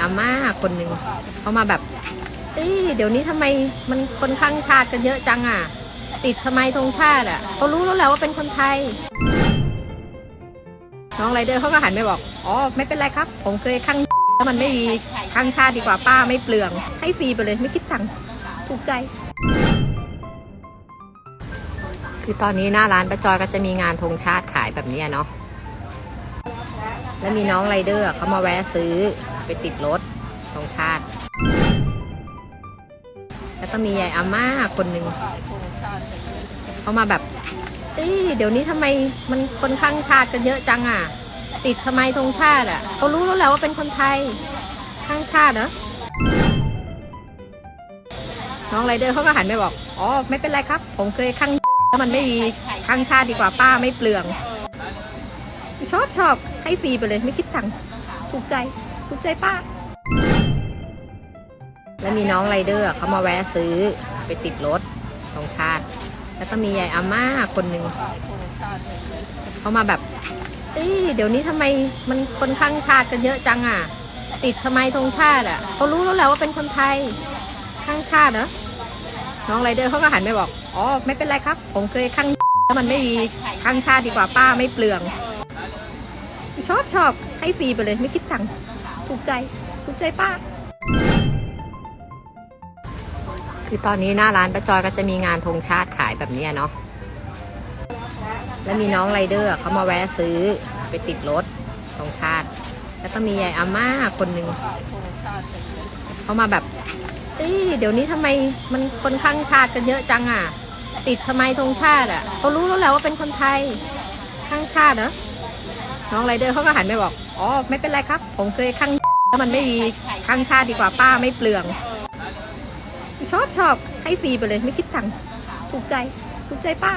อาม่าคนหนึ่งเขามาแบบเอ้ยเดี๋ยวนี้ทำไมมันคนข้างชาติกันเยอะจังอะ ติดทำไมธงชาติอะเขารู้แล้วแหละว่าเป็นคนไทย น้องไรเดอร์เขาก็หันไปบอก อ๋อ ไม่เป็นไรครับ ผมเคยข้างแล้วมันไม่ดีข้างชาติดีกว่าป้าไม่เปลือง ให้ฟรีไปเลยไม่คิดตังค์ถูกใจ คือตอนนี้หน้าร้านประจอยก็จะมีงานธงชาติขายแบบนี้เนาะแล้วมีน้องไรเดอร์เขามาแวะซื้อ ไปติดรถธงชาติ แล้วก็มียายอาม่าคนหนึ่งเขามาแบบเอ้ยเดี๋ยวนี้ทำไมมันคนข้างชาติกันเยอะจังอะ ติดทำไมธงชาติอะเขารู้แล้วแหละว่าเป็นคนไทยข้างชาติเหรอน้องไรเดอร์เขาก็หันไปบอก อ๋อ ไม่เป็นไรครับ ผมเคยข้างแล้วมันไม่ดีข้างชาติดีกว่าป้าไม่เปลือง ชอบชอบให้ฟรีไปเลยไม่คิดตังค์ถูกใจ ถูกใจป้าแล้วมีน้องไรเดอร์เขามาแวะซื้อไปติดรถของชาติ แล้วก็มียายอาม่าคนหนึ่งเขามาแบบเอ้ยเดี๋ยวนี้ทำไมมันคนข้างชาติกันเยอะจังอะ ติดทำไมธงชาติอะเขารู้แล้วแหละว่าเป็นคนไทยข้างชาติเหรอน้องไรเดอร์เขาก็หันไปบอกอ๋อไม่เป็นไรครับ ผมเคยข้างแล้วมันไม่ดีข้างชาติดีกว่าป้าไม่เปลือง ชอบชอบให้ฟรีไปเลยไม่คิดตังค์ ถูกใจ ถูกใจป้า คือตอนนี้หน้าร้านประจอยก็จะมีงานธงชาติขายแบบนี้เนาะ แล้วมีน้องไรเดอร์เขามาแวะซื้อไปติดรถธงชาติ แล้วก็มียายอาม่าคนหนึ่งเขามาแบบเอ้เดี๋ยวนี้ทำไมมันคนข้างชาติกันเยอะจังอะ ติดทำไมธงชาติอะเขารู้แล้วแหละว่าเป็นคนไทยข้างชาติเหรอ น้องไรเดอร์เขาก็หันไปบอก อ๋อ ไม่เป็นไรครับ ผมเคยข้างแล้วมันไม่ดีข้างชาติดีกว่าป้าไม่เปลือง ชอบชอบให้ฟรีไปเลยไม่คิดตังค์ถูกใจ ถูกใจป้า